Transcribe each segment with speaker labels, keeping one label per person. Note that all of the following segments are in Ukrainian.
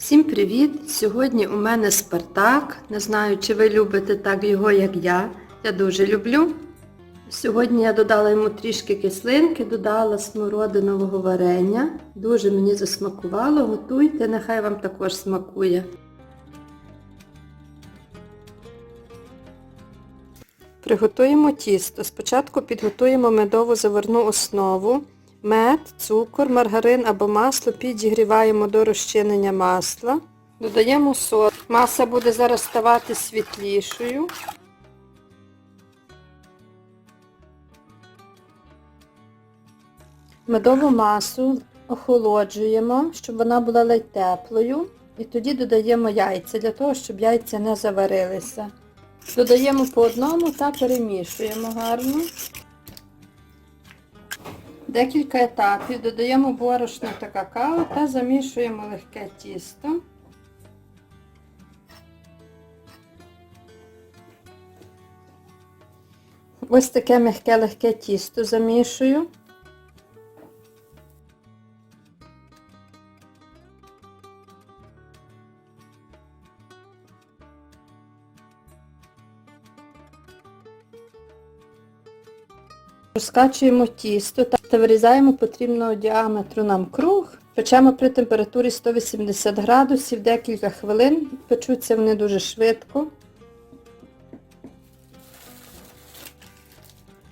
Speaker 1: Всім привіт! Сьогодні у мене Спартак. Не знаю, чи ви любите так його, як я. Я дуже люблю. Сьогодні я додала йому трішки кислинки, додала смородинового варення. Дуже мені засмакувало. Готуйте, нехай вам також смакує. Приготуємо тісто. Спочатку підготуємо медову заварну основу. Мед, цукор, маргарин або масло підігріваємо до розчинення масла. Додаємо соль. Маса буде зараз ставати світлішою. Медову масу охолоджуємо, щоб вона була ледь теплою. І тоді додаємо яйця, для того, щоб яйця не заварилися. Додаємо по одному та перемішуємо гарно. Декілька етапів. Додаємо борошно та какао та замішуємо легке тісто. Ось таке м'яке легке тісто замішую. Розкачуємо тісто та вирізаємо потрібного діаметру нам круг. Печемо при температурі 180 градусів декілька хвилин. Печуться вони дуже швидко.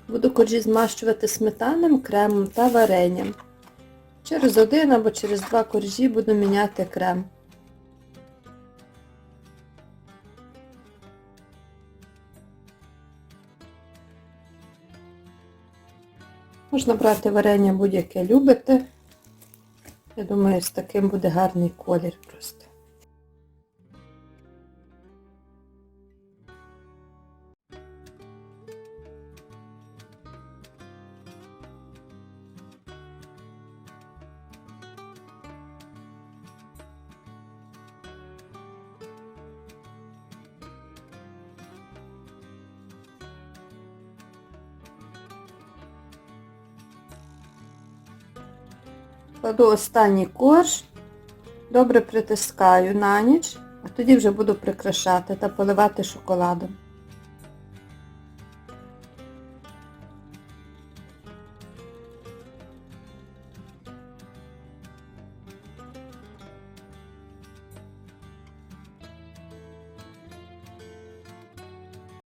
Speaker 1: Буду коржі змащувати сметанним кремом та варенням. Через один або через два коржі буду міняти крем. Можна брати варення будь-яке любите. Я думаю, з таким буде гарний колір просто. Кладу останній корж, добре притискаю на ніч, а тоді вже буду прикрашати та поливати шоколадом.